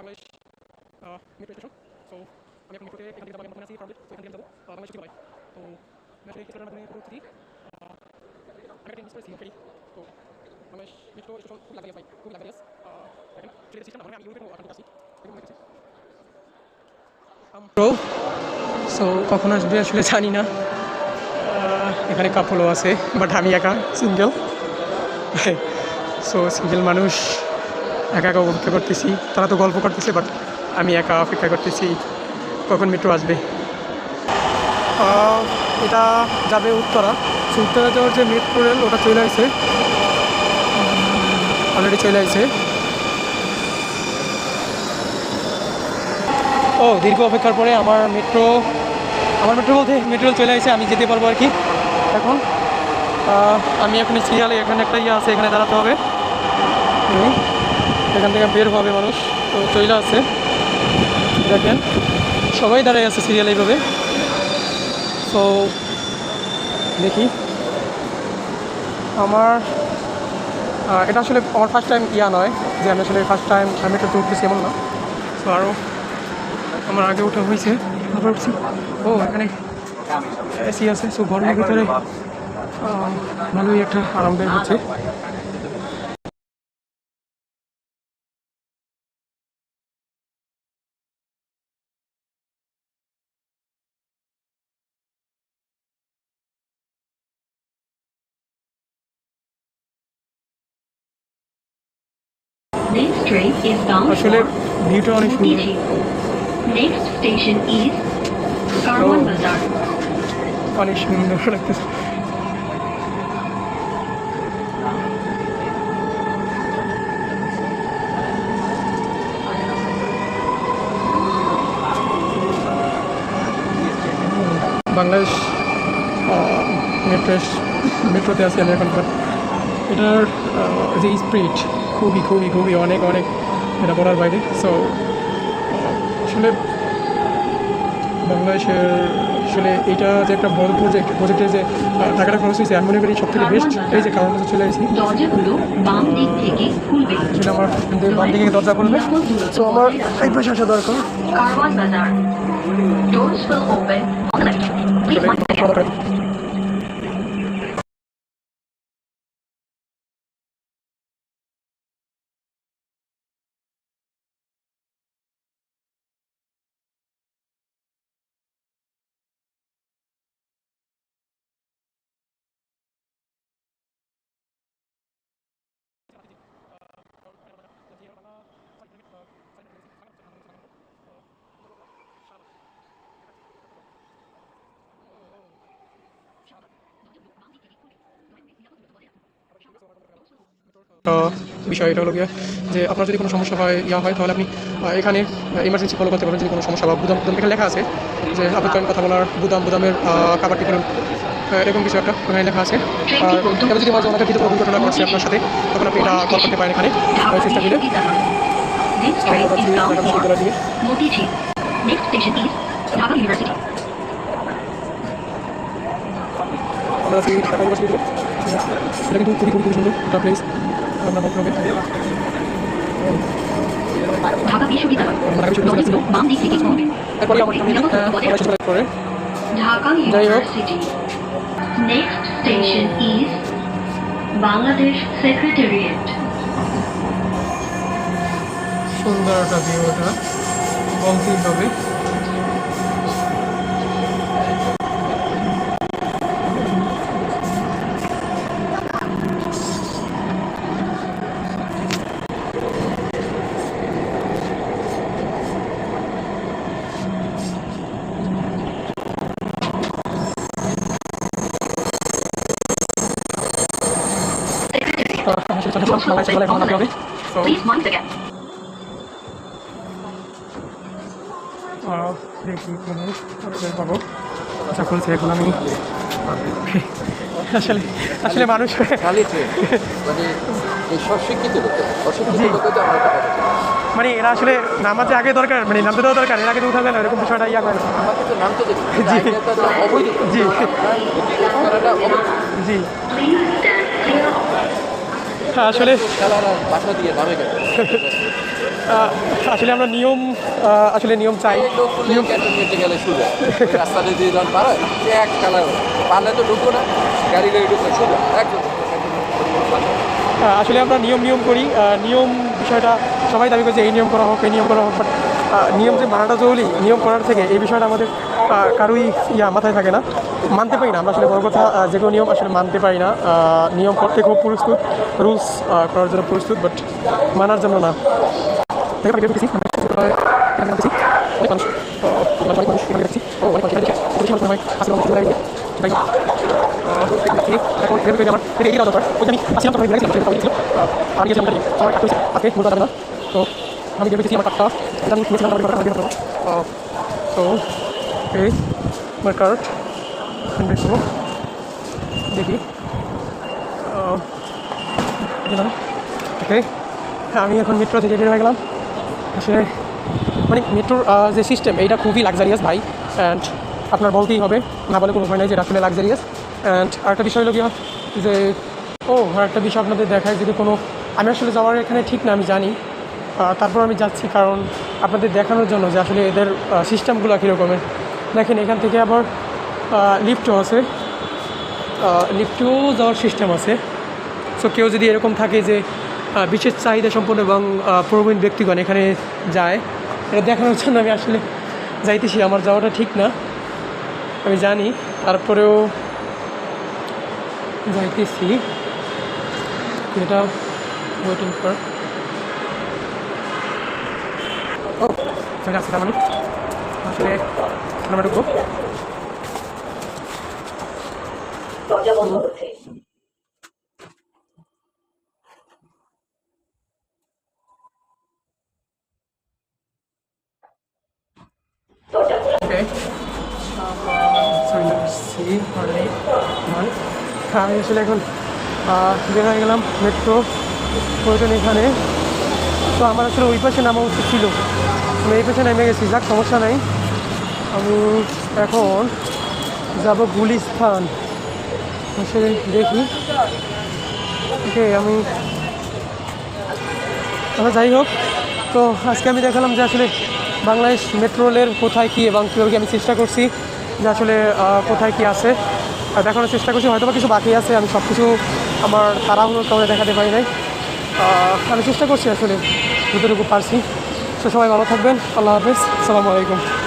Bangladesh metro station so আমি এখন মেট্রোতে এখান থেকে যাব আমি বর্তমানে আছি ফ্রন্টে তো এখান থেকে যাব আহ, বাংলাদেশ সচিবালয় তো মেট্রো কিছুটার মাধ্যমে পরিস্থিতি আহ, আমি একটা মিস করেছি ওকে তো বাংলাদেশ মেট্রো স্টেশন খুব লাগে ভাই খুব লাগে দেখেন ট্রেন সিস্টেম আমি ইউরোপের ওখানে আছি দেখুন আমার কাছে প্রো সো কখন আসবে আসলে জানি না আহ, এখানে কাপলও আছে বাট আমি একা সিঙ্গেল সো সিঙ্গেল মানুষ একা একা অপেক্ষা করতেছি। তারা তো গল্প করতেছে বাট আমি একা অপেক্ষা করতেছি। কখন মেট্রো আসবে? এটা যাবে উত্তরা। উত্তরা যাওয়ার যে মেট্রো রেল ওটা চলে আসছে অলরেডি চলে আসছে ও, দীর্ঘ অপেক্ষার পরে আমার মেট্রো আমার মেট্রো বলতে মেট্রো চলে আসছে আমি যেতে পারব আর কি। এখন আমি এখন সিরিয়ালে, এখানে একটা ইয়ে আছে, এখানে দাঁড়াতে হবে। এখান থেকে বের হবে মানুষ। তো চলে আছে। দেখেন, সবাই দাঁড়ায় আছে সিরিয়াল এইভাবে। তো দেখি। আমার এটা আসলে আমার ফার্স্ট টাইম ইয়া নয়, যে আমি আসলে ফার্স্ট টাইম আমি এটা উঠতেছি এমন না। তো আরও আমার আগে ওঠা হয়েছে। উঠছি। ও, এখানে এসি আছে সো গরমের ভিতরে ভালোই একটা আরামদায়ক হচ্ছে। আসলে ভিউটা অনেক সুন্দর station is Karwan Oh. Bazaar. অনেক সুন্দর লাগতেছে বাংলাদেশ মেট্রো মেট্রোতে আছি আমি এখন এটার যে স্পিড খুবই খুবই খুবই অনেক অনেক এটা বলার বাইরে। সো আসলে বাংলাদেশের আসলে এটা যে একটা বড় প্রজেক্ট প্রজেক্টে যে টাকাটা খরচ হয়েছে আমি মনে করি সব থেকে বেস্ট এই যে কারণ চলে আসি খুলবে। সেটা আমার বাম দিকে দরজা দূরত্ব তো আমার এই পাশে আসা দরকার। Doors will open on the বিষয় এটা হলো গিয়ে যে আপনার যদি কোনো সমস্যা হয় ইয়া হয় তাহলে আপনি এখানে ইমার্জেন্সি ফলো করতে পারেন যদি কোনো সমস্যা বা বুদাম বুদাম এখানে লেখা আছে যে আপনি কথা বলার বুদাম বুদামের আহ, খাবারটি করুন। এরকম কিছু একটা ওখানে লেখা আছে। আর এবার যদি মাঝে কিছু কোনো দুর্ঘটনা ঘটছে আপনার সাথে তখন আপনি এটা কল করতে পারেন এখানে। চেষ্টা করে. Next station is Dhaka University. আমরা ঢাকা ইউনিভার্সিটিতে এটা কিন্তু খুবই খুবই খুবই সুন্দর একটা প্লেস ঢাকা বিশ্ববিদ্যালয়। বাম দিক থেকে করে is Bangladesh Secretariat. সুন্দর একটা ভিউ ওটা বলতেই আমি আসলে আসলে মানুষ মানে। মানে এরা আসলে নামাতে আগে দরকার মানে নামতে দেওয়া দরকার এর আগে উঠা যায় না এরকম বিষয়টা ইয়া করে জি। জি জি আসলে দিয়ে নামে আসলে আমরা নিয়ম আসলে নিয়ম চাই। নিয়ম ক্যান্টনমেন্টে গেলে রাস্তা দিয়ে যখন পার এক কালার পারলে তো ঢুকবো না গাড়ি গাড়ি ঢুকবে একদম আসলে আমরা নিয়ম নিয়ম করি। নিয়ম বিষয়টা সবাই দাবি করছে এই নিয়ম করা হোক এই নিয়ম করা হোক বাট নিয়ম যে মানাটা জরুরি নিয়ম করার থেকে এই বিষয়টা আমাদের কারোই ইয়া মাথায় থাকে না মানতে পারি না আমরা আসলে বড় কথা যে কোনো নিয়ম আসলে মানতে পারি না নিয়ম করতে খুব প্রস্তুত রুলস করার জন্য প্রস্তুত বাট মানার জন্য না তো, দেখছি, আমার আমি গাড়ি, আমার কার্ডটা, এটা আমি নিয়েছিলাম আমার কার্ডটা, করব। তো এই আমার কার্ড বের করব। দেখি দিলাম ওকে আমি এখন মেট্রো থেকে বের হয়ে গেলাম। আসলে মানে মেট্রোর যে সিস্টেম এইটা খুবই লাক্সারিয়াস ভাই। অ্যান্ড আপনার বলতেই হবে না বলে কোনো উপায় নাই যে এটা আসলে লাক্সারিয়াস অ্যান্ড আরেকটা বিষয় হলো যে ও আর একটা বিষয় আপনাদের দেখায় যদি কোনো আমি আসলে যাওয়ার এখানে ঠিক না আমি জানি। তারপর আমি যাচ্ছি কারণ আপনাদের দেখানোর জন্য যে আসলে এদের সিস্টেমগুলো কীরকমের দেখেন, এখান থেকে আবার লিফটও আছে। লিফটেও যাওয়ার সিস্টেম আছে। সো কেউ যদি এরকম থাকে যে বিশেষ চাহিদা সম্পন্ন এবং প্রবীণ ব্যক্তিগণ এখানে যায়, এটা দেখানোর জন্য আমি আসলে যাইতেছি। আমার যাওয়াটা ঠিক না। আমি জানি। তারপরেও যাইতেছি। এটা ওয়েটিং ফর চলে আসছে তার মানে। আসলে আমরা ঢুকবো। one. আমি আসলে এখন বের হয়ে গেলাম মেট্রো প্রয়োজন এখানে। তো আমার আসলে ওই পাশে নামা উচিত ছিল। আমি এই পাশে নেমে গেছি, যাক, সমস্যা নাই। আমি এখন যাব গুলিস্থান আসলে দেখি। ওকে, আমি আচ্ছা যাই হোক। তো আজকে আমি দেখালাম যে আসলে বাংলাদেশ মেট্রো রেলের কোথায় কী এবং কীভাবে আমি চেষ্টা করছি, যে আসলে কোথায় কী আছে। আর দেখানোর চেষ্টা করছি হয়তো কিছু বাকি আছে, আমি সব কিছু আমার তাড়াহুড়োর কারণে দেখাতে পারি নাই। আমি চেষ্টা করছি আসলে। যতটুকু পারছি তো সবাই ভালো থাকবেন আল্লাহ হাফেজ সালামু আলাইকুম